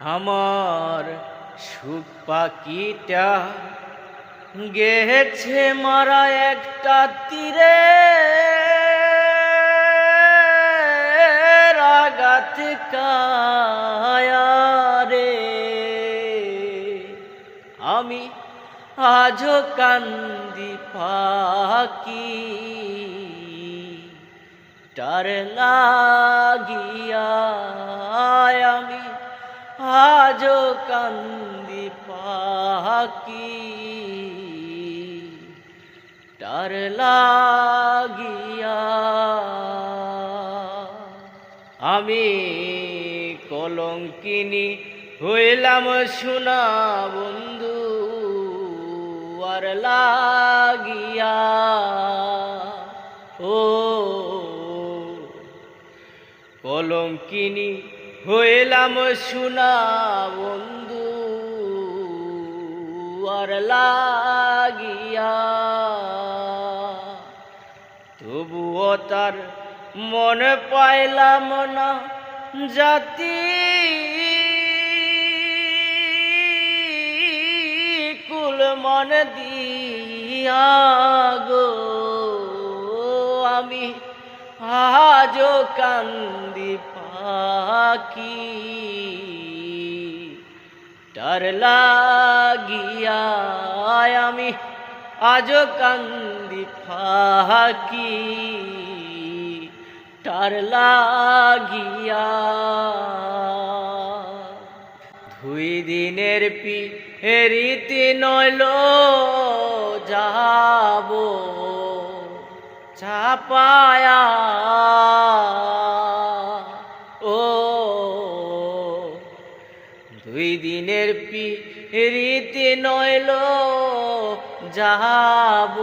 আমার সুখ পাখিটা গেছে মারা একটা তীরে। রাগাত কায়ারে। আমি আজও কান্দি পাকি তার লাগিয়া আমি আজও কান্দি পাকি তার লাগিয়া। আমি কলঙ্কিনী হইলাম সোনা বন্ধু আর লাগিয়া। ও কলঙ্কিনী হইলাম সোনা বন্ধু, আর লাগিয়া। তবুও তার মনে পাইলাম না জাতি। কুল মন দিয়া গো, আমি আজও কান্দি পাখি। তার লাগিয়া আমি আজও কান্দি ফাকি তার লাগিয়া দুই দিনের পি রীতি নইল যাব। চাপায়া ও, দুই দিনের পি রীতি নইল যাব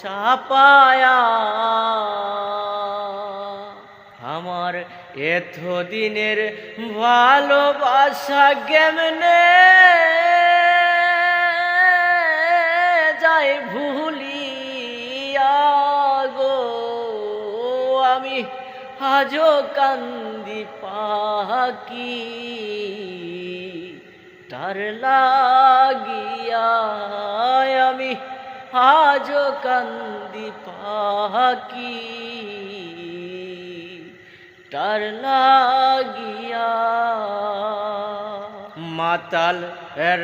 চাপায়া আমার এত দিনের ভালোবাসা কেমনে যাই ভুলিয়া আজও কান্দি পাকি তার লাগিয়া আমি আজও কান্দি পাকি তার লাগিয়া। মাতাল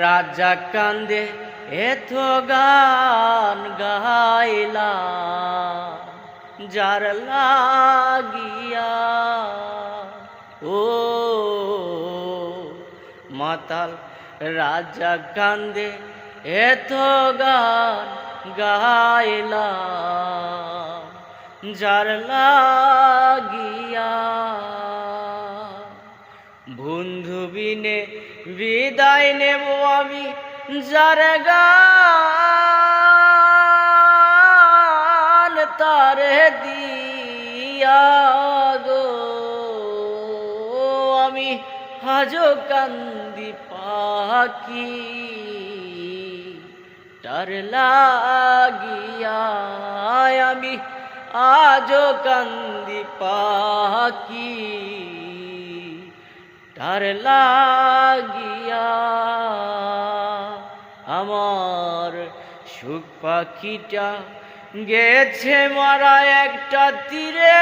রাজা কান্দে, এত গান গাইলা যার লাগিয়া ও মাতাল রাজা কান্দে এত গান গাইলা যার লাগিয়া বন্ধু বিনে বিদায় নেব আমি যার গান তারে দিয়া আমি হাজো কান্দি পাখি, তার লাগিয়া আমি আজও কান্দি পাখি, তার লাগিয়া আমার সুখ পাখিটা গেছে মারা একটা তীরে।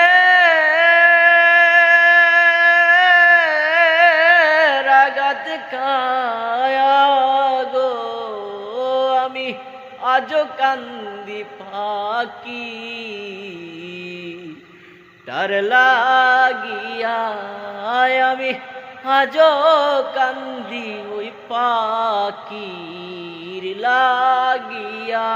রাগাত কায়া গো, আমি আজও কান্দি পাকি তার লাগিয়া আমি আজও কান্দি ওই পাকির লাগিয়া।